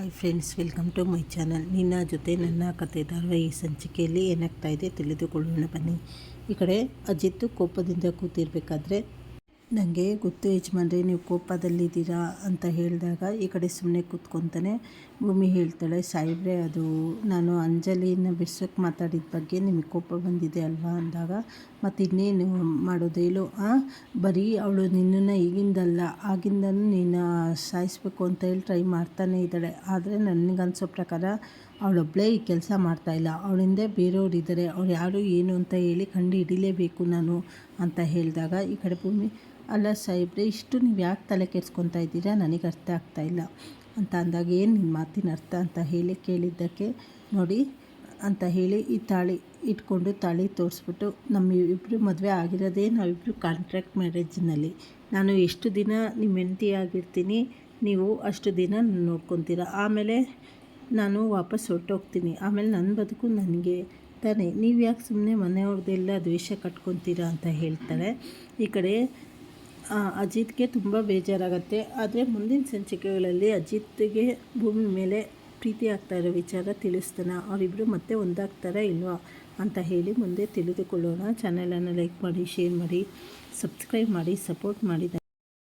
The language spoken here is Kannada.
Hi friends welcome to my channel ನಿನ್ನ ಜೊತೆ ನನ್ನ ಕತೆ ಧಾರಾವಾಹಿ ಸಂಚಿಕೆಯಲ್ಲಿ ಏನಾಗ್ತಾ ಇದೆ ತಿಳಿದುಕೊಳ್ಳೋಣ ಬನ್ನಿ. ಈ ಕಡೆ ಅಜಿತ್ ಕೋಪದಿಂದ ಕೂತಿರ್ಬೇಕಾದ್ರೆ ನನಗೆ ಗೊತ್ತು ಯಜಮಾನ್ರೆ, ನೀವು ಕೋಪದಲ್ಲಿದ್ದೀರಾ ಅಂತ ಹೇಳಿದಾಗ ಈ ಕಡೆ ಸುಮ್ಮನೆ ಕೂತ್ಕೊತಾನೆ ಭೂಮಿ ಹೇಳ್ತಾಳೆ ಸಾಯಿಬ್ರೆ ಅದು ನಾನು ಅಂಜಲಿನ ಬಿಡ್ಸೋಕ್ಕೆ ಮಾತಾಡಿದ ಬಗ್ಗೆ ನಿಮಗೆ ಕೋಪ ಬಂದಿದೆ ಅಲ್ವಾ? ಅಂದಾಗ, ಮತ್ತು ಇನ್ನೇನು ಮಾಡೋದು ಹೇಳು, ಆ? ಬರೀ ಅವಳು ನಿನ್ನನ್ನು ಈಗಿಂದಲ್ಲ ಆಗಿಂದನೂ ನೀನು ಸಾಯಿಸ್ಬೇಕು ಅಂತ ಹೇಳಿ ಟ್ರೈ ಮಾಡ್ತಾನೆ ಇದ್ದಾಳೆ. ಆದರೆ ನನಗನ್ಸೋ ಪ್ರಕಾರ ಅವಳೊಬ್ಬಳೇ ಈ ಕೆಲಸ ಮಾಡ್ತಾಯಿಲ್ಲ ಅವಳಿಂದ ಬೇರೆಯವ್ರು ಇದ್ದಾರೆ. ಅವ್ರು ಯಾರು ಏನು ಅಂತ ಹೇಳಿ ಕಂಡು ಹಿಡಿಲೇಬೇಕು ನಾನು ಅಂತ ಹೇಳಿದಾಗ, ಈ ಕಡೆ ಭೂಮಿ, ಅಲ್ಲ ಸಾಹೇಬ್ರೆ, ಇಷ್ಟು ನೀವು ಯಾಕೆ ತಲೆ ಕೆಡ್ಸ್ಕೊತಾ ಇದ್ದೀರಾ? ನನಗೆ ಅರ್ಥ ಆಗ್ತಾ ಇಲ್ಲ ಅಂತ ಅಂದಾಗ, ಏನು ನಿಮ್ಮ ಮಾತಿನ ಅರ್ಥ ಅಂತ ಹೇಳಿ ಕೇಳಿದ್ದಕ್ಕೆ, ನೋಡಿ ಅಂತ ಹೇಳಿ ಈ ತಾಳಿ ಇಟ್ಕೊಂಡು ತಾಳಿ ತೋರಿಸ್ಬಿಟ್ಟು, ನಮ್ಮ ಇಬ್ಬರು ಮದುವೆ ಆಗಿರೋದೇ ನಾವಿಬ್ಬರು ಕಾಂಟ್ರಾಕ್ಟ್ ಮ್ಯಾರೇಜ್ನಲ್ಲಿ ನಾನು ಎಷ್ಟು ದಿನ ನಿಮ್ಮ ಹೆಂಡತಿ ಆಗಿರ್ತೀನಿ, ನೀವು ಅಷ್ಟು ದಿನ ನೋಡ್ಕೊತೀರ? ಆಮೇಲೆ ನಾನು ವಾಪಸ್ ಹೊರಟೋಗ್ತೀನಿ. ಆಮೇಲೆ ನನ್ನ ಬದುಕು ನನಗೆ ತಾನೇ. ನೀವು ಯಾಕೆ ಸುಮ್ಮನೆ ಮನೆಯವ್ರದ್ದೆಲ್ಲ ದ್ವೇಷ ಕಟ್ಕೊತೀರಾ ಅಂತ ಹೇಳ್ತಾಳೆ ಈ ಕಡೆ ಅಜಿತ್ಗೆ ತುಂಬ ಬೇಜಾರಾಗತ್ತೆ. ಆದರೆ ಮುಂದಿನ ಸಂಚಿಕೆಗಳಲ್ಲಿ ಅಜಿತ್ಗೆ ಭೂಮಿ ಮೇಲೆ ಪ್ರೀತಿ ಆಗ್ತಾ ಇರೋ ವಿಚಾರ ತಿಳಿಸ್ತಾನೆ. ಅವರಿಬ್ಬರು ಮತ್ತೆ ಒಂದಾಗ್ತಾರಾ ಇಲ್ವಾ ಅಂತ ಹೇಳಿ ಮುಂದೆ ತಿಳಿದುಕೊಳ್ಳೋಣ. ಚಾನಲನ್ನು ಲೈಕ್ ಮಾಡಿ ಶೇರ್ ಮಾಡಿ ಸಬ್ಸ್ಕ್ರೈಬ್ ಮಾಡಿ ಸಪೋರ್ಟ್ ಮಾಡಿದ